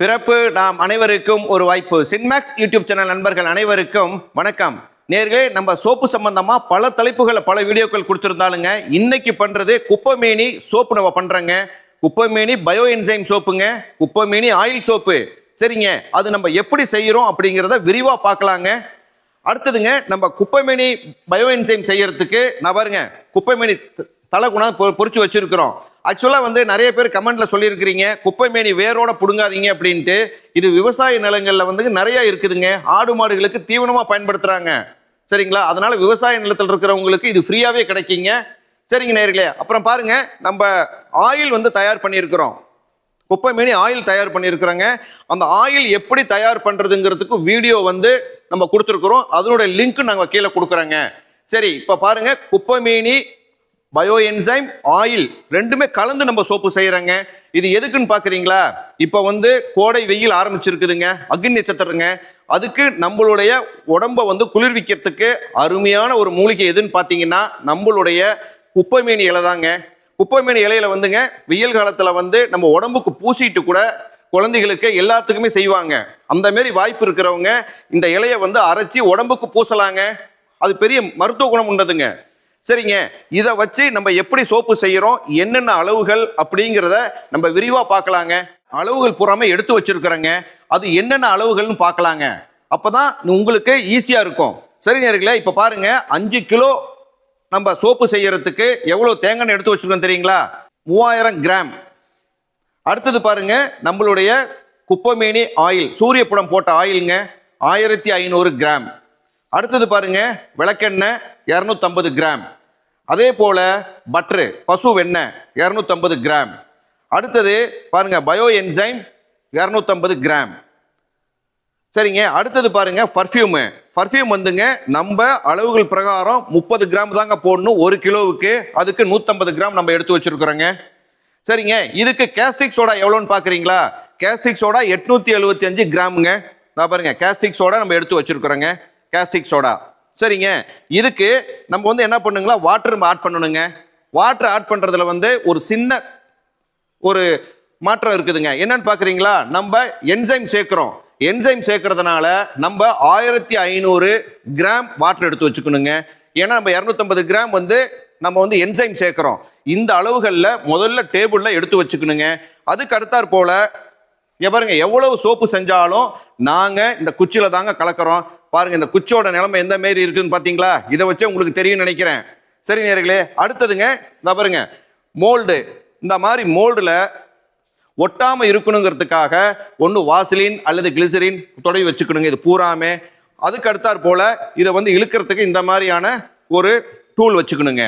பிறப்பு நாம் அனைவருக்கும் ஒரு வாய்ப்பு. சின்மேக்ஸ் யூடியூப் சேனல் நண்பர்கள் அனைவருக்கும் வணக்கம். நேர்களே நம்ம சோப்பு சம்பந்தமா பல தலைப்புகளை பல வீடியோக்கள் கொடுத்துருந்தாலுங்க இன்னைக்கு பண்றது குப்பமேனி சோப்பு நம்ம பண்ணுறோங்க குப்பமேனி பயோ என்சைம் சோப்புங்க குப்பமேனி ஆயில் சோப்பு. சரிங்க அது நம்ம எப்படி செய்யறோம் அப்படிங்கிறத விரிவா பார்க்கலாங்க. அடுத்ததுங்க நம்ம குப்பைமேனி பயோ என்சைம் செய்யறதுக்கு நான் பாருங்க குப்பைமேனி தலை கொண்டாந்து பொ பொறிச்சு வச்சிருக்கிறோம். ஆக்சுவலாக வந்து நிறைய பேர் கமெண்ட்ல சொல்லியிருக்கிறீங்க. குப்பைமேனி வேரோட பிடுங்காதீங்க அப்படின்ட்டு. இது விவசாய நிலங்களில் வந்து நிறைய இருக்குதுங்க. ஆடு மாடுகளுக்கு தீவனமாக பயன்படுத்துகிறாங்க சரிங்களா? அதனால விவசாய நிலத்தில் இருக்கிறவங்களுக்கு இது ஃப்ரீயாகவே கிடைக்குங்க. சரிங்க நேர்களே அப்புறம் பாருங்க. நம்ம ஆயில் வந்து தயார் பண்ணியிருக்கிறோம். குப்பை மீனி ஆயில் தயார் பண்ணியிருக்கிறோங்க. அந்த ஆயில் எப்படி தயார் பண்ணுறதுங்கிறதுக்கு வீடியோ வந்து நம்ம கொடுத்துருக்குறோம். அதனுடைய லிங்க்கு நாங்கள் கீழே கொடுக்குறோங்க. சரி இப்போ பாருங்க. குப்பை மீனி பயோ என்சைம் ஆயில் ரெண்டுமே கலந்து நம்ம சோப்பு செய்கிறோங்க இது எதுக்குன்னு பார்க்குறீங்களா இப்போ வந்து கோடை வெயில் ஆரம்பிச்சிருக்குதுங்க. அக்னி நட்சத்திரங்க. அதுக்கு நம்மளுடைய உடம்பை வந்து குளிர்விக்கிறதுக்கு அருமையான ஒரு மூலிகை எதுன்னு பார்த்தீங்கன்னா நம்மளுடைய குப்பைமேனி இலை தாங்க. குப்பைமேனி இலையில வந்துங்க வெயில் காலத்தில் வந்து நம்ம உடம்புக்கு பூசிட்டு கூட குழந்தைகளுக்கு எல்லாத்துக்குமே செய்வாங்க. அந்த மாரி வாய்ப்பு இருக்கிறவங்க இந்த இலையை வந்து அரைச்சி உடம்புக்கு பூசலாங்க. அது பெரிய மருத்துவ குணம் உண்டதுங்க. சரிங்க. இதை வச்சு நம்ம எப்படி சோப்பு செய்கிறோம் என்னென்ன அளவுகள் அப்படிங்கிறத நம்ம விரிவாக பார்க்கலாங்க. அளவுகள் பூராமே எடுத்து வச்சிருக்கிறேங்க. அது என்னென்ன அளவுகள்னு பார்க்கலாங்க. அப்போ தான் உங்களுக்கு ஈஸியாக இருக்கும். சரி இருக்குல்ல இப்போ பாருங்க. அஞ்சு கிலோ நம்ம சோப்பு செய்கிறதுக்கு எவ்வளோ தேங்காய் எடுத்து வச்சிருக்கோம் தெரியுங்களா? மூவாயிரம் கிராம். அடுத்தது பாருங்க நம்மளுடைய குப்பமேனி ஆயில் சூரியப்புடம் போட்ட ஆயிலுங்க. ஆயிரத்தி ஐநூறு கிராம். அடுத்தது பாருங்க விளக்கெண்ணெய் இரநூத்தம்பது கிராம். அதே போல் பட்ரு பசு வெண்ணெய் இரநூத்தம்பது கிராம். அடுத்தது பாருங்க பயோ என்சைம் இரநூத்தம்பது கிராம். சரிங்க அடுத்தது பாருங்க பர்ஃப்யூமு பர்ஃப்யூம் வந்துங்க நம்ம அளவுகள் பிரகாரம் முப்பது கிராம் தாங்க போடணும் ஒரு கிலோவுக்கு. அதுக்கு நூற்றம்பது கிராம் நம்ம எடுத்து வச்சுருக்குறோங்க. சரிங்க இதுக்கு கேஸ்டிக் சோடா எவ்வளோன்னு பார்க்குறீங்களா கேஸ்டிக் சோடா எட்நூற்றி எழுபத்தி அஞ்சு கிராமுங்க. நான் பாருங்க கேஸ்டிக் சோடா நம்ம எடுத்து வச்சுருக்குறோங்க. Caustic soda. சரிங்க. இதுக்கு நம்ம வந்து என்ன பண்ணுங்களா? வாட்டர் ஆட் பண்ணணுங்க. வாட்டர் ஆட் பண்ணுறதுல வந்து ஒரு சின்ன ஒரு மாற்றம் இருக்குதுங்க. என்னன்னு பார்க்குறீங்களா நம்ம என்சைம் சேர்க்குறோம். என்சைம் சேர்க்கறதுனால நம்ம ஆயிரத்தி ஐநூறு கிராம் வாட்டர் எடுத்து வச்சுக்கணுங்க. ஏன்னா நம்ம இரநூத்தம்பது கிராம் வந்து நம்ம வந்து என்சைம் சேர்க்குறோம். இந்த அளவுகளில் முதல்ல டேபிளில் எடுத்து வச்சுக்கணுங்க. அதுக்கு அடுத்தாற் போல் இங்க பாருங்க எவ்வளவு சோப்பு செஞ்சாலும் நாங்கள் இந்த குச்சியில் தாங்க கலக்கிறோம். பாருங்க இந்த குச்சோட நிலைமை எந்த மாரி இருக்குன்னு பார்த்தீங்களா இதை வச்சே உங்களுக்கு தெரியும்னு நினைக்கிறேன். சரி நேர்களே அடுத்ததுங்க இந்த பாருங்க மோல்டு. இந்த மாதிரி மோல்டில் ஒட்டாம இருக்கணுங்கிறதுக்காக ஒன்று வாசலின் அல்லது கிளிசரின் தொடவி வச்சுக்கணுங்க. இது பூராமே. அதுக்கு அடுத்தாற் போல இதை வந்து இழுக்கிறதுக்கு இந்த மாதிரியான ஒரு டூல் வச்சுக்கணுங்க.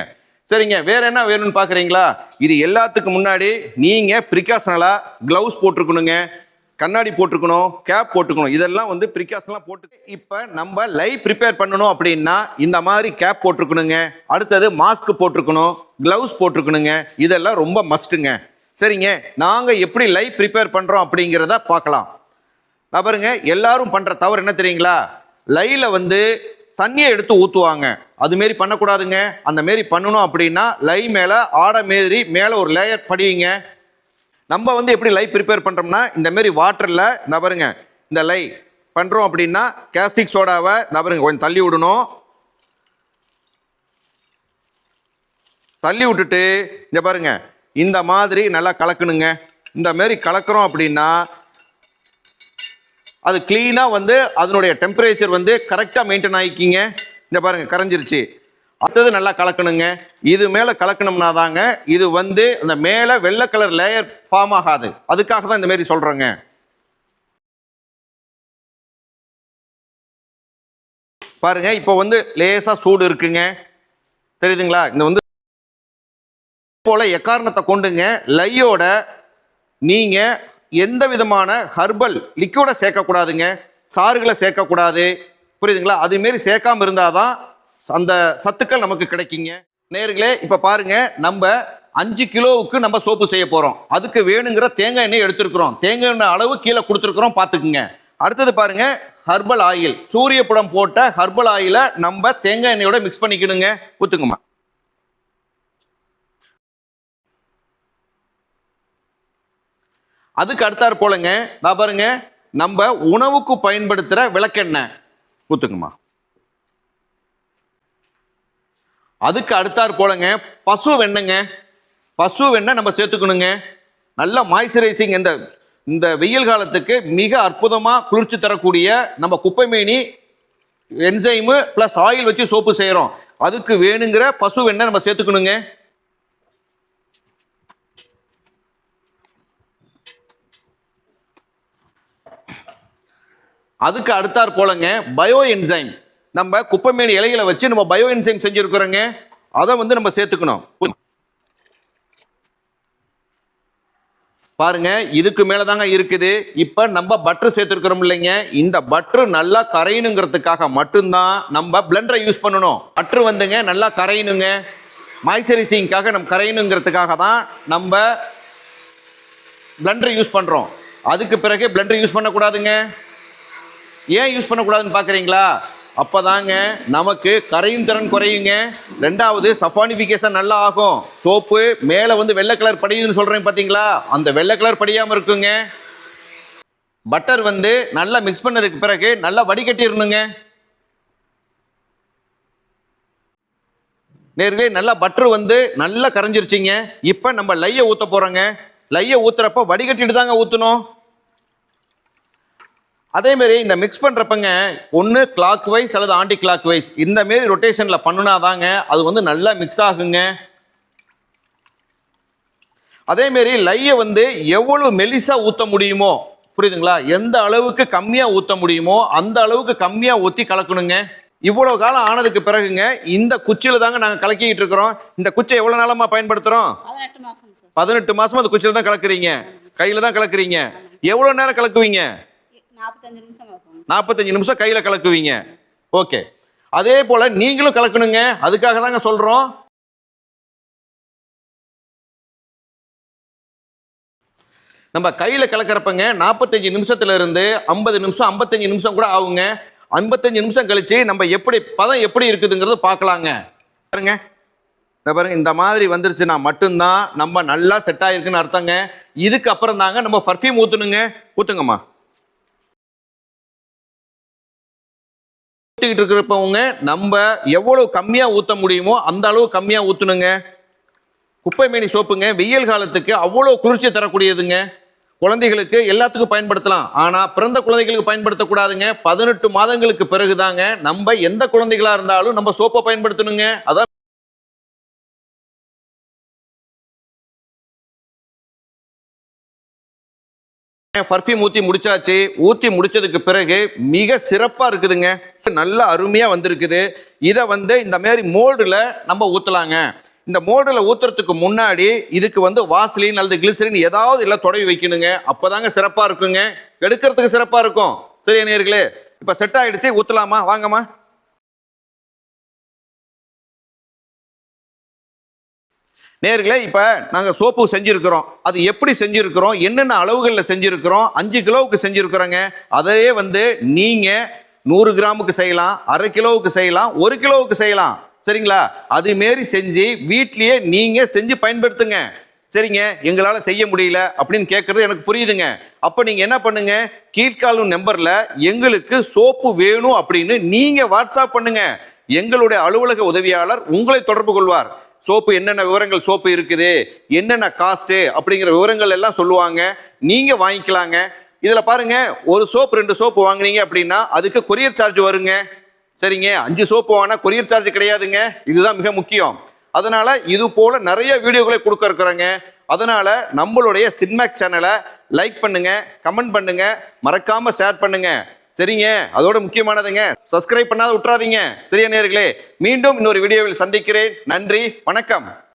சரிங்க வேற என்ன வேணும்னு பார்க்குறீங்களா இது எல்லாத்துக்கு முன்னாடி நீங்கள் ப்ரிகாஷனலாக க்ளவுஸ் போட்டிருக்கணுங்க. கண்ணாடி போட்டிருக்கணும் கேப் போட்டுக்கணும் இதெல்லாம் வந்து ப்ரிகாஷன்லாம் போட்டு இப்போ நம்ம லைவ் ப்ரிப்பேர் பண்ணணும் அப்படின்னா இந்த மாதிரி கேப் போட்டிருக்கணுங்க. அடுத்தது மாஸ்க் போட்டிருக்கணும் க்ளவுஸ் போட்டிருக்கணுங்க. இதெல்லாம் ரொம்ப மஸ்ட்டுங்க சரிங்க நாங்கள் எப்படி லைவ் ப்ரிப்பேர் பண்ணுறோம் அப்படிங்கிறத பார்க்கலாம். நான் பாருங்க எல்லாரும் பண்ணுற தவறு என்ன தெரியுங்களா? லைவில் வந்து தண்ணியை எடுத்து ஊற்றுவாங்க அது மாரி பண்ணக்கூடாதுங்க. அந்த மாரி பண்ணணும் அப்படின்னா லை மேலே ஆடை மாரி மேலே ஒரு லேயர் படியுங்க. நம்ம வந்து எப்படி லை ப்ரிப்பேர் பண்ணுறோம்னா இந்த மாரி வாட்டரில் இந்த பாருங்க இந்த லை பண்ணுறோம் அப்படின்னா கேஸ்டிக் சோடாவை இந்த பாருங்க கொஞ்சம் தள்ளி விடணும். தள்ளி விட்டுட்டு இந்த பாருங்க இந்த மாதிரி நல்லா கலக்கணுங்க. இந்த மாரி கலக்கிறோம் அப்படின்னா அது க்ளீனாக வந்து அதனுடைய டெம்பரேச்சர் வந்து கரெக்டாக மெயின்டைன் ஆகிக்கிங்க இந்த பாருங்க கரைஞ்சிருச்சு. அடுத்தது நல்லா கலக்கணுங்க. இது மேலே கலக்கணும்னா தாங்க இது வந்து அந்த மேலே வெள்ளை கலர் லேயர் ஃபார்ம் ஆகாது. அதுக்காக தான் இந்த மாதிரி சொல்கிறோங்க பாருங்க இப்போ வந்து லேசாக சூடு இருக்குங்க. தெரியுதுங்களா? இந்த வந்து போல எக்காரணத்தை கொண்டுங்க லையோட நீங்கள் எந்த விதமான ஹர்பல் லிக்யூடை சேர்க்கக்கூடாதுங்க. சாறுகளை சேர்க்கக்கூடாது. புரியுதுங்களா? அதுமாரி சேர்க்காம இருந்தாதான் அந்த சத்துக்கள் நமக்கு கிடைக்குங்க. நேர்களே இப்போ பாருங்க நம்ம அஞ்சு கிலோவுக்கு நம்ம சோப்பு செய்ய போறோம். அதுக்கு வேணுங்கிற தேங்காய் எண்ணெய் எடுத்திருக்கிறோம். தேங்காய் எண்ணெய் அளவு கீழே கொடுத்துருக்குறோம் பார்த்துக்குங்க அடுத்தது பாருங்க ஹர்பல் ஆயில் சூரிய படம் போட்ட ஹர்பல் ஆயிலை நம்ம தேங்காய் எண்ணெயோட மிக்ஸ் பண்ணிக்கணுங்க. ஊத்துங்கம்மா. அதுக்கு அடுத்தாற் போலங்க நான் பாருங்க நம்ம உணவுக்கு பயன்படுத்துகிற விளக்கெண்ணெய். ஊற்றுங்கம்மா அதுக்கு அடுத்தாற் போலங்க பசு வெண்ணங்க. பசு வெண்ணெய் நம்ம சேர்த்துக்கணுங்க. நல்ல மாய்ஸ்சரைசிங் இந்த இந்த வெயில் காலத்துக்கு மிக அற்புதமாக குளிர்ச்சி தரக்கூடிய நம்ம குப்பைமேனி என்சைமு ப்ளஸ் ஆயில் வச்சு சோப்பு செய்கிறோம் அதுக்கு வேணுங்கிற பசு வெண்ணெய் நம்ம சேர்த்துக்கணுங்க. அதுக்கு அடுத்தாற் போலங்க பயோ என்சைம் நம்ம குப்பைமேனி இலைகளை வச்சு நம்ம பயோ என்சைம் செஞ்சுருக்குறோங்க. அதை வந்து நம்ம சேர்த்துக்கணும். பாருங்க இதுக்கு மேல தாங்க இருக்குது. இப்ப நம்ம பட்டர் சேர்த்துருக்கிறோம் இல்லைங்க. இந்த பட்டர் நல்லா கரையணுங்கிறதுக்காக மட்டும்தான் நம்ம பிளெண்டரை யூஸ் பண்ணணும். பட்டர் வந்துங்க நல்லா கரையணுங்க. மாய்ஸ்சரைசிங்காக நம்ம கரையணுங்கிறதுக்காக தான் நம்ம பிளெண்டரை யூஸ் பண்றோம். அதுக்கு பிறகு பிளெண்டர் யூஸ் பண்ணக்கூடாதுங்க. ஏன் யூஸ் பண்ணக்கூடாதுன்னு பார்க்குறீங்களா அப்போதாங்க நமக்கு கரையும் திறன் குறையுங்க. ரெண்டாவது சஃபானிஃபிகேஷன் நல்லா ஆகும். சோப்பு மேலே வந்து வெள்ளை கலர் படியுதுன்னு சொல்கிறேன் பார்த்தீங்களா அந்த வெள்ளை கலர் படியாமல் இருக்குங்க. பட்டர் வந்து நல்லா மிக்ஸ் பண்ணதுக்கு பிறகு நல்லா வடிகட்டிடணுங்க நேர்களே நல்லா பட்டர் வந்து நல்லா கரைஞ்சிருச்சிங்க. இப்போ நம்ம லையை ஊற்ற போகிறோங்க லையை ஊற்றுறப்ப வடிகட்டிட்டு தாங்க ஊற்றணும் அதே மாதிரி இந்த மிக்ஸ் பண்ணுறப்பங்க ஒன்று கிளாக் வைஸ் அல்லது ஆன்டி கிளாக் வைஸ் இந்த மாரி ரொட்டேஷனில் பண்ணுனாதாங்க அது வந்து நல்லா மிக்ஸ் ஆகுங்க. அதே மாரி லையை வந்து எவ்வளவு மெலிசா ஊற்ற முடியுமோ புரியுதுங்களா? எந்த அளவுக்கு கம்மியாக ஊற்ற முடியுமோ அந்த அளவுக்கு கம்மியாக ஊற்றி கலக்கணுங்க. இவ்வளோ காலம் ஆனதுக்கு பிறகுங்க இந்த குச்சியில் தாங்க நாங்கள் கலக்கிக்கிட்டு இருக்கிறோம். இந்த குச்சை எவ்வளோ நாளமா பயன்படுத்துகிறோம் பதினெட்டு மாசமா அந்த குச்சியில் தான் கலக்குறீங்க. கையில் தான் கலக்குறீங்க. எவ்வளோ நேரம் கலக்குவீங்க? நாற்பத்தஞ்சு நிமிஷம் நாற்பத்தஞ்சு நிமிஷம் கையில் கலக்குவீங்க. ஓகே. அதே போல் நீங்களும் கலக்கணுங்க. அதுக்காக தாங்க சொல்கிறோம் நம்ம கையில் கலக்கிறப்பங்க நாற்பத்தஞ்சு நிமிஷத்துல இருந்து ஐம்பது நிமிஷம் ஐம்பத்தஞ்சு நிமிஷம் கூட ஆகுங்க. ஐம்பத்தஞ்சு நிமிஷம் கழிச்சு நம்ம எப்படி பதம் எப்படி இருக்குதுங்கிறது பார்க்கலாங்க. பாருங்க. இந்த பாருங்க இந்த மாதிரி வந்துருச்சுன்னா மட்டும்தான் நம்ம நல்லா செட் ஆயிருக்குன்னு அர்த்தங்க. இதுக்கு அப்புறம் தாங்க நம்ம பர்ஃப்யூம் ஊற்றணுங்க ஊற்றுங்கம்மா ஊற்றிக்கிட்டு இருக்கிறப்பவங்க நம்ம எவ்வளவு கம்மியாக ஊற்ற முடியுமோ அந்த அளவு கம்மியாக ஊற்றணுங்க குப்பைமேனி சோப்புங்க வெயில் காலத்துக்கு அவ்வளோ குளிர்ச்சி தரக்கூடியதுங்க. குழந்தைகளுக்கு எல்லாத்துக்கும் பயன்படுத்தலாம். ஆனால் பிறந்த குழந்தைகளுக்கு பயன்படுத்தக்கூடாதுங்க. பதினெட்டு மாதங்களுக்கு பிறகுதாங்க நம்ம எந்த குழந்தைகளாக இருந்தாலும் நம்ம சோப்பை பயன்படுத்தணுங்க. அதான் பர்ஃப்யூம் ஊற்றி முடிச்சாச்சு? ஊற்றி முடிச்சதுக்கு பிறகு மிக சிறப்பாக இருக்குதுங்க. நல்ல அருமையாக வந்திருக்குது. இதை வந்து இந்த மாதிரி மோல்டில் நம்ம ஊற்றலாங்க இந்த மோல்டில் ஊற்றுறதுக்கு முன்னாடி இதுக்கு வந்து வாசலின் அல்லது கிளிசரின் ஏதாவது இல்லை தொடவி வைக்கணுங்க. அப்போதாங்க சிறப்பாக இருக்குங்க. எடுக்கிறதுக்கு சிறப்பாக இருக்கும். சரியா நேர்களே இப்போ செட் ஆகிடுச்சு ஊற்றலாமா வாங்கம்மா. நேர்களே இப்போ நாங்கள் சோப்பு செஞ்சுருக்கிறோம். அது எப்படி செஞ்சுருக்கிறோம்? என்னென்ன அளவுகளில் செஞ்சுருக்கிறோம்? அஞ்சு கிலோவுக்கு செஞ்சுருக்கிறோங்க. அதையே வந்து நீங்கள் நூறு கிராமுக்கு செய்யலாம் அரை கிலோவுக்கு செய்யலாம் ஒரு கிலோவுக்கு செய்யலாம். சரிங்களா? அது மாரி செஞ்சு வீட்லேயே நீங்கள் செஞ்சு பயன்படுத்துங்க. சரிங்க? எங்களால் செய்ய முடியல அப்படின்னு கேட்குறது எனக்கு புரியுதுங்க. அப்போ நீங்கள் என்ன பண்ணுங்க? கீழ்காலும் நம்பரில் எங்களுக்கு சோப்பு வேணும் அப்படின்னு நீங்கள் வாட்ஸ்அப் பண்ணுங்க. எங்களுடைய அலுவலக உதவியாளர் உங்களை தொடர்பு கொள்வார். சோப்பு என்னென்ன விவரங்கள் சோப்பு இருக்குது என்னென்ன காஸ்ட்டு அப்படிங்கிற விவரங்கள் எல்லாம் சொல்லுவாங்க. நீங்கள் வாங்கிக்கலாங்க. இதில் பாருங்க ஒரு சோப்பு ரெண்டு சோப்பு வாங்குனீங்க அப்படின்னா அதுக்கு கொரியர் சார்ஜ் வருங்க. சரிங்க? அஞ்சு சோப்பு வாங்கினா கொரியர் சார்ஜ் கிடையாதுங்க. இதுதான் மிக முக்கியம். அதனால இது போல நிறைய வீடியோக்களை கொடுக்க இருக்கிறோங்க. அதனால நம்மளுடைய சின்மேக் சேனலை லைக் பண்ணுங்க கமெண்ட் பண்ணுங்க. மறக்காம ஷேர் பண்ணுங்க. சரிங்க. அதோட முக்கியமானதுங்க. சப்ஸ்கிரைப் பண்ணாத விட்டுறாதீங்க சரியா நேர்களே மீண்டும் இன்னொரு வீடியோவில் சந்திக்கிறேன். நன்றி. வணக்கம்.